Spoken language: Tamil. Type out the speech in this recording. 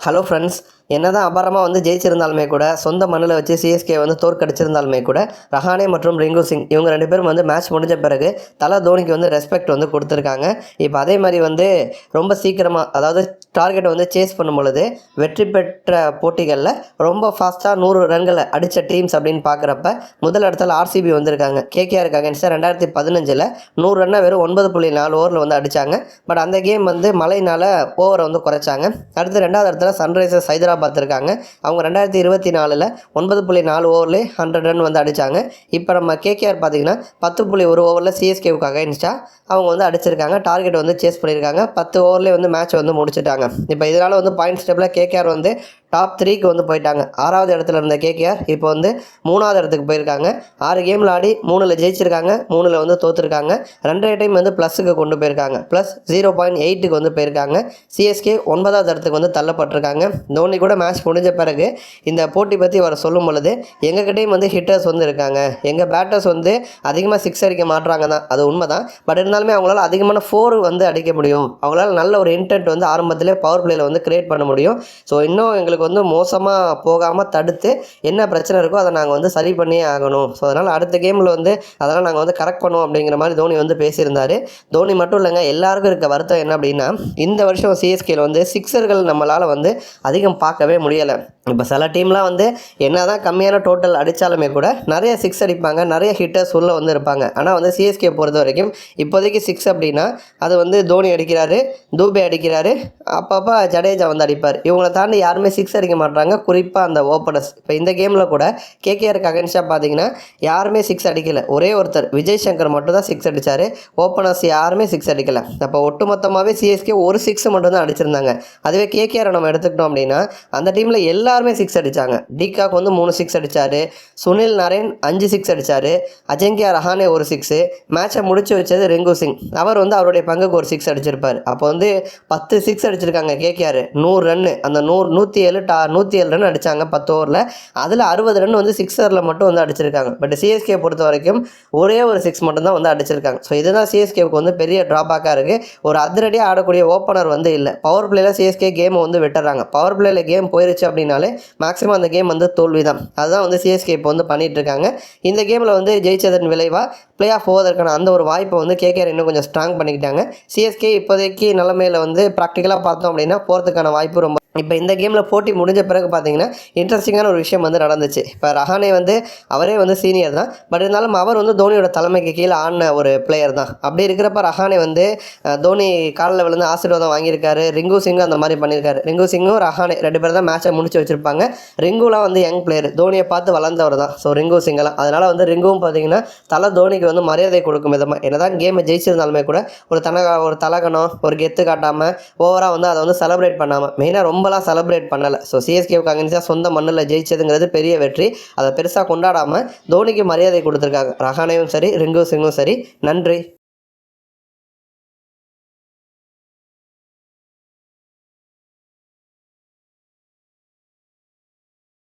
ஹலோ ஃப்ரெண்ட்ஸ் என்னதான் அபாரமாக வந்து ஜெயிச்சிருந்தாலுமே கூட சொந்த மண்ணில் வச்சு சிஎஸ்கே வந்து தோற்கடிச்சிருந்தாலுமே கூட ரஹானே மற்றும் ரிங்கு சிங் இவங்க ரெண்டு பேரும் வந்து மேட்ச் முடிஞ்ச பிறகு தலை தோனிக்கு வந்து ரெஸ்பெக்ட் வந்து கொடுத்துருக்காங்க. இப்போ அதே மாதிரி வந்து ரொம்ப சீக்கிரமாக அதாவது டார்கெட்டை வந்து சேஸ் பண்ணும் பொழுது வெற்றி பெற்ற போட்டிகளில் ரொம்ப ஃபாஸ்ட்டாக நூறு ரன்களை அடித்த டீம்ஸ் அப்படின்னு பார்க்குறப்ப முதல் இடத்துல ஆர்சிபி வந்திருக்காங்க. கேகேஆர் அகேன்ஸ்டாக ரெண்டாயிரத்தி பதினஞ்சில் நூறு ரன்னை வெறும் ஒன்பது புள்ளி நாலு ஓவரில் வந்து அடித்தாங்க பட் அந்த கேம் வந்து மழையினால் ஓவரை வந்து குறைச்சாங்க. அடுத்து ரெண்டாவது இடத்துல சன்ரைசர்ஸ் ஹைதராபாத் இருக்காங்க. அவங்க ரெண்டாயிரத்தி இருபத்தி நாலில் ஒன்பது புள்ளி நாலு ஓவர்லேயே ஹண்ட்ரட் ரன் வந்து அடித்தாங்க இப்போ நம்ம கேகேஆர் பார்த்தீங்கன்னா பத்து புள்ளி ஒரு ஓவரில் சிஎஸ்கேவுக்கு அகைன்ஸ்டாக அவங்க வந்து அடிச்சிருக்காங்க. டார்கெட் வந்து சேஸ் பண்ணியிருக்காங்க பத்து ஓவர்லேயே வந்து மேட்ச் வந்து முடிச்சிட்டாங்க. இப்போ இதனால் வந்து பாயிண்ட் ஸ்டெப்பில் கேகேஆர் வந்து டாப் த்ரீக்கு வந்து போயிட்டாங்க. ஆறாவது இடத்துல இருந்த கேகேஆர் இப்போ வந்து மூணாவது இடத்துக்கு போயிருக்காங்க. ஆறு கேமில் ஆடி மூணில் ஜெயிச்சிருக்காங்க. மூணில் வந்து தோற்றுருக்காங்க ரெண்டரை டைம் வந்து ப்ளஸுக்கு கொண்டு போயிருக்காங்க. ப்ளஸ் ஜீரோ பாயிண்ட் எயிட்டுக்கு வந்து போயிருக்காங்க. சிஎஸ்கே ஒன்பதாவது இடத்துக்கு வந்து தள்ளப்பட்டிருக்காங்க. தோனி கூட மேட்ச் முடிஞ்ச பிறகு இந்த போட்டி பற்றி அவர் சொல்லும் பொழுது எங்ககிட்டையும் வந்து ஹிட்டர்ஸ் வந்து இருக்காங்க. எங்கள் பேட்டர்ஸ் வந்து அதிகமாக சிக்ஸ் அடிக்க மாட்டுறாங்க தான் அது உண்மை தான் பட் இருந்தாலுமே அவங்களால அதிகமான ஃபோர் வந்து அடிக்க முடியும். அவங்களால நல்ல ஒரு இன்டென்ட் வந்து ஆரம்பத்திலே பவர் பிளேயில் வந்து கிரியேட் பண்ண முடியும். ஸோ இன்னும் எங்களுக்கு வந்து மோசமாக போகாமல் தடுத்து என்ன பிரச்சனை இருக்கோ அதை நாங்கள் வந்து சரி பண்ணியே ஆகணும். ஸோ அதனால் அடுத்த கேமில் வந்து அதெல்லாம் நாங்கள் வந்து கரெக்ட் பண்ணுவோம் அப்படிங்கிற மாதிரி தோனி வந்து பேசியிருந்தாரு. தோனி மட்டும் இல்லைங்க எல்லாருக்கும் இருக்க வருத்தம் என்ன அப்படின்னா இந்த வருஷம் சிஎஸ்கேல வந்து சிக்ஸர்கள் நம்மளால் வந்து அதிகம் பார்க்கவே முடியலை. இப்போ சில டீம்லாம் வந்து என்ன தான் கம்மியான டோட்டல் அடித்தாலுமே கூட நிறைய சிக்ஸ் அடிப்பாங்க நிறைய ஹிட்டர்ஸ் உள்ளே வந்து இருப்பாங்க. ஆனால் வந்து சிஎஸ்கே பொறுத்த வரைக்கும் இப்போதைக்கு சிக்ஸ் அப்படின்னா அது வந்து தோனி அடிக்கிறாரு தூபே அடிக்கிறாரு அப்பப்போ ஜடேஜா வந்து அடிப்பார். இவங்களை தாண்டி யாருமே சிக்ஸ் அடிக்க மாட்டாங்க. குறிப்பாக அந்த ஓப்பனர்ஸ் இப்போ இந்த கேமில் கூட கேகேஆருக்கு அகென்ஸ்டாக பார்த்தீங்கன்னா யாருமே சிக்ஸ் அடிக்கலை. ஒரே ஒருத்தர் விஜய் சங்கர் மட்டும் தான் சிக்ஸ் அடித்தார் ஓப்பனர்ஸ் யாருமே சிக்ஸ் அடிக்கலை. அப்போ ஒட்டுமொத்தமாகவே சிஎஸ்கே ஒரு சிக்ஸ் மட்டும் தான் அடிச்சிருந்தாங்க. அதுவே கேகேஆரை நம்ம எடுத்துக்கிட்டோம் அப்படின்னா அந்த டீமில் எல்லா எல்லாருமே சிக்ஸ் அடித்தாங்க டிகாக் வந்து மூணு சிக்ஸ் அடித்தார் சுனில் நரேன் அஞ்சு சிக்ஸ் அடித்தார் அஜங்கியா ரஹானே ஒரு சிக்ஸு மேட்சை முடிச்சு வச்சது ரிங்கு சிங். அவர் வந்து அவருடைய பங்குக்கு ஒரு சிக்ஸ் அடிச்சிருப்பார். அப்போ வந்து பத்து சிக்ஸ் அடிச்சிருக்காங்க கேகேஆர். நூறு ரன்னு அந்த நூறு நூற்றி ஏழு டா நூற்றி ஏழு ரன் அடித்தாங்க பத்து ஓவரில் அதில் அறுபது ரன் வந்து சிக்ஸரில் மட்டும் வந்து அடிச்சிருக்காங்க. பட் சிஎஸ்கே பொறுத்த வரைக்கும் ஒரே ஒரு சிக்ஸ் மட்டும் தான் வந்து அடிச்சிருக்காங்க. ஸோ இதுதான் சிஎஸ்கேவுக்கு வந்து பெரிய ட்ராபேக்காக இருக்குது ஒரு அதிரடியாக ஆடக்கூடிய ஓப்பனர் வந்து இல்லை. பவர் பிளேயில் சிஎஸ்கே கேமை வந்து விட்டுறாங்க. பவர் பிளேயில் கேம் போயிருச்சு அப்படின்னாலே மேக்ஸிமம் அந்த கேம் வந்து தோல்வி தான் அதுதான் வந்து சிஎஸ்கே இப்போ வந்து பண்ணிட்டு இருக்காங்க இந்த கேமில் வந்து ஜெயிச்சதன் விளைவாக பிளே ஆஃப் போவதற்கான அந்த ஒரு வாய்ப்பை வந்து கேகேஆர் இன்னும் கொஞ்சம் ஸ்ட்ராங் பண்ணிக்கிட்டாங்க. சிஎஸ்கே இப்போதைக்கு நிலமையில் வந்து ப்ராக்டிக்கலாக பார்த்தோம் அப்படின்னா போகிறதுக்கான வாய்ப்பு ரொம்ப இப்போ இந்த கேமில் போட்டி முடிஞ்ச பிறகு பார்த்தீங்கன்னா இன்ட்ரெஸ்டிங்கான ஒரு விஷயம் வந்து நடந்துச்சு. இப்போ ரஹானே வந்து அவரே வந்து சீனியர் தான். பட் இருந்தாலும் அவர் வந்து தோனியோட தலைமைக்கு கீழே ஆடின ஒரு பிளேயர் தான். அப்படி இருக்கிறப்ப ரஹானே வந்து தோனி காலில் விழுந்து ஆசீர்வாதம் வாங்கியிருக்காரு. ரிங்கு சிங்கும் அந்த மாதிரி பண்ணியிருக்காரு. ரிங்கு சிங்கும் ரஹானே ரெண்டு பேர் தான் மேட்சை முடிச்சு வச்சிருப்பாங்க. ரிங்குலாம் வந்து யங் பிளேயர் தோனியை பார்த்து வளர்ந்தவர் தான். ஸோ ரிங்கு சிங்கெல்லாம். அதனால் வந்து ரிங்குவும் பார்த்தீங்கன்னா தலை தோனிக்கு வந்து மரியாதை கொடுக்கும் விதமாக என்ன தான் கேமை ஜெயிச்சிருந்தாலுமே கூட ஒரு தனக ஒரு தலகணம் ஒரு கெத்து காட்டாமல் ஓவராக வந்து அதை வந்து செலப்ரேட் பண்ணாமல் மெயினாக ரொம்ப ரொம்பலாம் செலிப்ரேட் பண்ணலை. ஸோ சிஎஸ்கேவுக்கு அங்கேனிச்சா சொந்த மண்ணில் ஜெயிச்சதுங்கிறது பெரிய வெற்றி. அதை பெருசாக கொண்டாடாமல் தோனிக்கு மரியாதை கொடுத்துருக்காங்க. ரஹானேவும் சரி ரிங்கு சிங்கும் சரி நன்றி.